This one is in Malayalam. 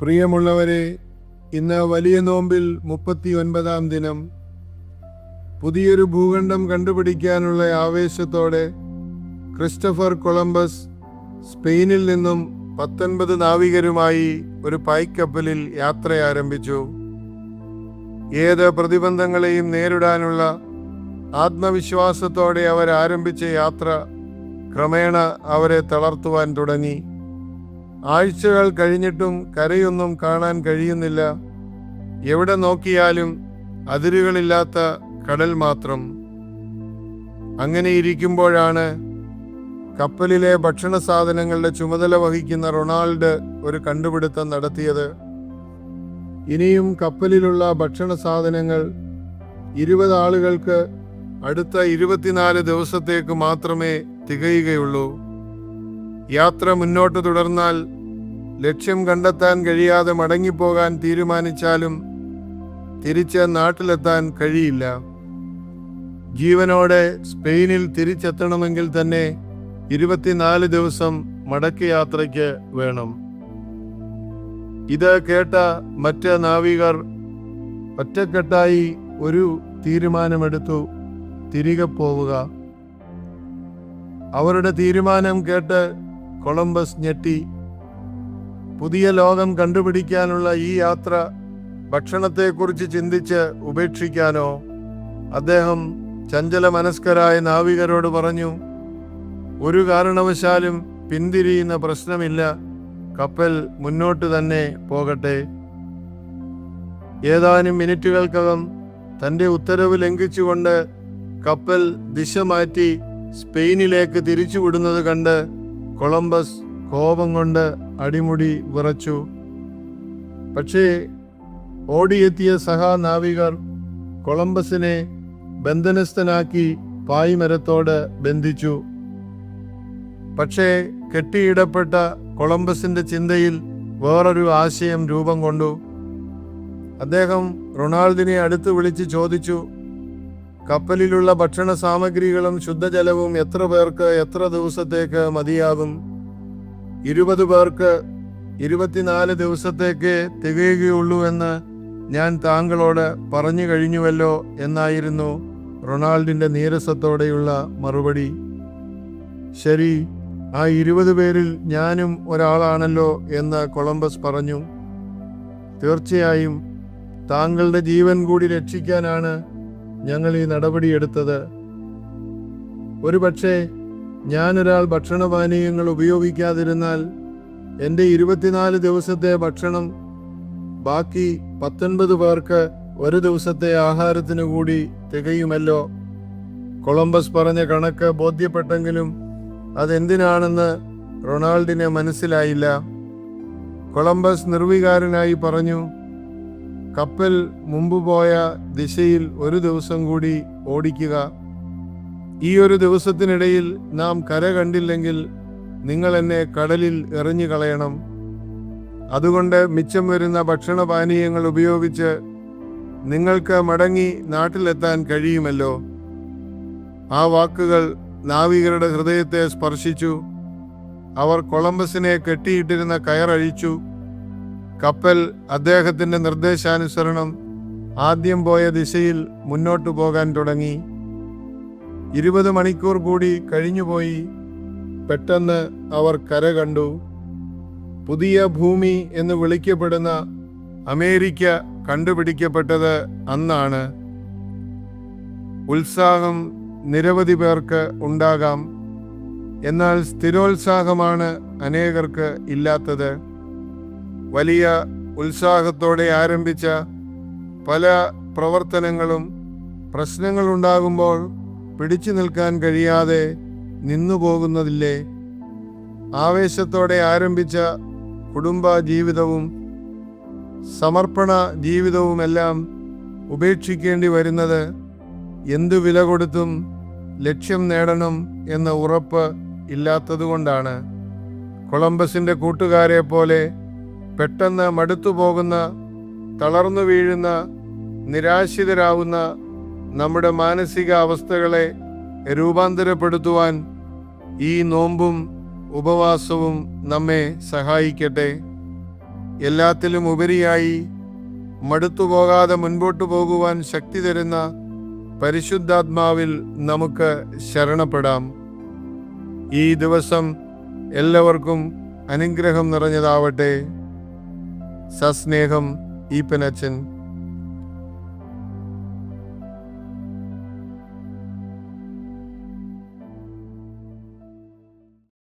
പ്രിയമുള്ളവരെ ഇന്ന് വലിയ നോമ്പിൽ മുപ്പത്തി ഒൻപതാം ദിനം. പുതിയൊരു ഭൂഖണ്ഡം കണ്ടുപിടിക്കാനുള്ള ആവേശത്തോടെ ക്രിസ്റ്റഫർ കൊളംബസ് സ്പെയിനിൽ നിന്നും പത്തൊൻപത് നാവികരുമായി ഒരു പായ്ക്കപ്പലിൽ യാത്ര ആരംഭിച്ചു. ഏത് പ്രതിബന്ധങ്ങളെയും നേരിടാനുള്ള ആത്മവിശ്വാസത്തോടെ അവർ ആരംഭിച്ച യാത്ര ക്രമേണ അവരെ തളർത്തുവാൻ തുടങ്ങി. ആഴ്ചകൾ കഴിഞ്ഞിട്ടും കരയൊന്നും കാണാൻ കഴിയുന്നില്ല. എവിടെ നോക്കിയാലും അതിരുകളില്ലാത്ത കടൽ മാത്രം. അങ്ങനെ ഇരിക്കുമ്പോഴാണ് കപ്പലിലെ ഭക്ഷണ സാധനങ്ങളുടെ ചുമതല വഹിക്കുന്ന റൊണാൾഡ് ഒരു കണ്ടുപിടുത്തം നടത്തിയത്. ഇനിയും കപ്പലിലുള്ള ഭക്ഷണ സാധനങ്ങൾ ഇരുപത് ആളുകൾക്ക് അടുത്ത ഇരുപത്തിനാല് ദിവസത്തേക്ക് മാത്രമേ തികയുകയുള്ളൂ. യാത്ര മുന്നോട്ട് തുടർന്നാൽ ലക്ഷ്യം കണ്ടെത്താൻ കഴിയാതെ മടങ്ങിപ്പോകാൻ തീരുമാനിച്ചാലും തിരിച്ച് നാട്ടിലെത്താൻ കഴിയില്ല. ജീവനോടെ സ്പെയിനിൽ തിരിച്ചെത്തണമെങ്കിൽ തന്നെ ഇരുപത്തിനാല് ദിവസം മടക്ക യാത്രയ്ക്ക് വേണം. ഇത് കേട്ട മറ്റ് നാവികർ ഒറ്റക്കെട്ടായി ഒരു തീരുമാനമെടുത്തു. തിരികെ പോവുക. അവരുടെ തീരുമാനം കേട്ട് കൊളംബസ് ഞെട്ടി. പുതിയ ലോകം കണ്ടുപിടിക്കാനുള്ള ഈ യാത്ര ഭക്ഷണത്തെക്കുറിച്ച് ചിന്തിച്ച് ഉപേക്ഷിക്കാനോ? അദ്ദേഹം ചഞ്ചല മനസ്കരായ നാവികരോട് പറഞ്ഞു ഒരു കാരണവശാലും പിന്തിരിയുന്ന പ്രശ്നമില്ല. കപ്പൽ മുന്നോട്ട് തന്നെ പോകട്ടെ. ഏതാനും മിനിറ്റുകൾക്കകം തന്റെ ഉത്തരവ് ലംഘിച്ചുകൊണ്ട് കപ്പൽ ദിശ മാറ്റി സ്പെയിനിലേക്ക് തിരിച്ചുവിടുന്നത് കണ്ട് കൊളംബസ് കോപം കൊണ്ട് അടിമുടി വിറച്ചു. പക്ഷേ ഓടിയെത്തിയ സഹാനാവികർ കൊളംബസിനെ ബന്ധനസ്ഥനാക്കി പായ്മരത്തോട് ബന്ധിച്ചു. പക്ഷേ കെട്ടിയിടപ്പെട്ട കൊളംബസിന്റെ ചിന്തയിൽ വേറൊരു ആശയം രൂപം കൊണ്ടു. അദ്ദേഹം റൊണാൾഡിനെ അടുത്ത് വിളിച്ച് ചോദിച്ചു കപ്പലിലുള്ള ഭക്ഷണ സാമഗ്രികളും ശുദ്ധജലവും എത്ര പേർക്ക് എത്ര ദിവസത്തേക്ക് മതിയാകും? ഇരുപത് പേർക്ക് ഇരുപത്തിനാല് ദിവസത്തേക്ക് തികയുകയുള്ളൂ എന്ന് ഞാൻ താങ്കളോട് പറഞ്ഞു കഴിഞ്ഞുവല്ലോ എന്നായിരുന്നു റൊണാൾഡിന്റെ നീരസത്തോടെയുള്ള മറുപടി. ശരി ആ ഇരുപത് പേരിൽ ഞാനും ഒരാളാണല്ലോ എന്ന് കൊളംബസ് പറഞ്ഞു. തീർച്ചയായും താങ്കളുടെ ജീവൻ കൂടി രക്ഷിക്കാനാണ് ഞങ്ങൾ ഈ നടപടിയെടുത്തത് ഒരുപക്ഷെ ഞാനൊരാൾ ഭക്ഷണപാനീയങ്ങൾ ഉപയോഗിക്കാതിരുന്നാൽ എന്റെ ഇരുപത്തിനാല് ദിവസത്തെ ഭക്ഷണം ബാക്കി പത്തൊൻപത് പേർക്ക് ഒരു ദിവസത്തെ ആഹാരത്തിനു കൂടി തികയുമല്ലോ? കൊളംബസ് പറഞ്ഞ കണക്ക് ബോധ്യപ്പെട്ടെങ്കിലും അതെന്തിനാണെന്ന് റൊണാൾഡിനെ മനസ്സിലായില്ല. കൊളംബസ് നിർവികാരനായി പറഞ്ഞു കപ്പൽ മുമ്പ് പോയ ദിശയിൽ ഒരു ദിവസം കൂടി ഓടിക്കുക. ഈ ഒരു ദിവസത്തിനിടയിൽ നാം കര കണ്ടില്ലെങ്കിൽ നിങ്ങൾ എന്നെ കടലിൽ എറിഞ്ഞു കളയണം. അതുകൊണ്ട് മിച്ചം വരുന്ന ഭക്ഷണപാനീയങ്ങൾ ഉപയോഗിച്ച് നിങ്ങൾക്ക് മടങ്ങി നാട്ടിലെത്താൻ കഴിയുമല്ലോ. ആ വാക്കുകൾ നാവികരുടെ ഹൃദയത്തെ സ്പർശിച്ചു. അവർ കൊളംബസിനെ കെട്ടിയിട്ടിരുന്ന കയറഴിച്ചു. കപ്പൽ അദ്ദേഹത്തിന്റെ നിർദ്ദേശാനുസരണം ആദ്യം പോയ ദിശയിൽ മുന്നോട്ടു പോകാൻ തുടങ്ങി. ഇരുപത് മണിക്കൂർ കൂടി കഴിഞ്ഞുപോയി പെട്ടെന്ന് അവർ കര കണ്ടു. പുതിയ ഭൂമി എന്ന് വിളിക്കപ്പെടുന്ന അമേരിക്ക കണ്ടുപിടിക്കപ്പെട്ടത് അന്നാണ്. ഉത്സാഹം നിരവധി പേർക്ക് ഉണ്ടാകാം. എന്നാൽ സ്ഥിരോത്സാഹമാണ് അനേകർക്ക് ഇല്ലാത്തത്. വലിയ ഉത്സാഹത്തോടെ ആരംഭിച്ച പല പ്രവർത്തനങ്ങളും പ്രശ്നങ്ങളുണ്ടാകുമ്പോൾ പിടിച്ചു നിൽക്കാൻ കഴിയാതെ നിന്നു പോകുന്നതില്ലേ ആവേശത്തോടെ ആരംഭിച്ച കുടുംബ ജീവിതവും സമർപ്പണ ജീവിതവുമെല്ലാം ഉപേക്ഷിക്കേണ്ടി വരുന്നത് എന്തു വില കൊടുത്തും ലക്ഷ്യം നേടണം എന്ന ഉറപ്പ് ഇല്ലാത്തതുകൊണ്ടാണ്. കൊളംബസിന്റെ കൂട്ടുകാരെ പോലെ പെട്ടെന്ന് മടുത്തു പോകുന്ന തളർന്നു വീഴുന്ന നിരാശിതരാവുന്ന നമ്മുടെ മാനസിക അവസ്ഥകളെ രൂപാന്തരപ്പെടുത്തുവാൻ ഈ നോമ്പും ഉപവാസവും നമ്മെ സഹായിക്കട്ടെ. എല്ലാത്തിലും ഉപരിയായി മടുത്തുപോകാതെ മുൻപോട്ടു പോകുവാൻ ശക്തി തരുന്ന പരിശുദ്ധാത്മാവിൽ നമുക്ക് ശരണപ്പെടാം. ഈ ദിവസം എല്ലാവർക്കും അനുഗ്രഹം നിറഞ്ഞതാവട്ടെ. സസ്നേഹം ഈപ്പനച്ചൻ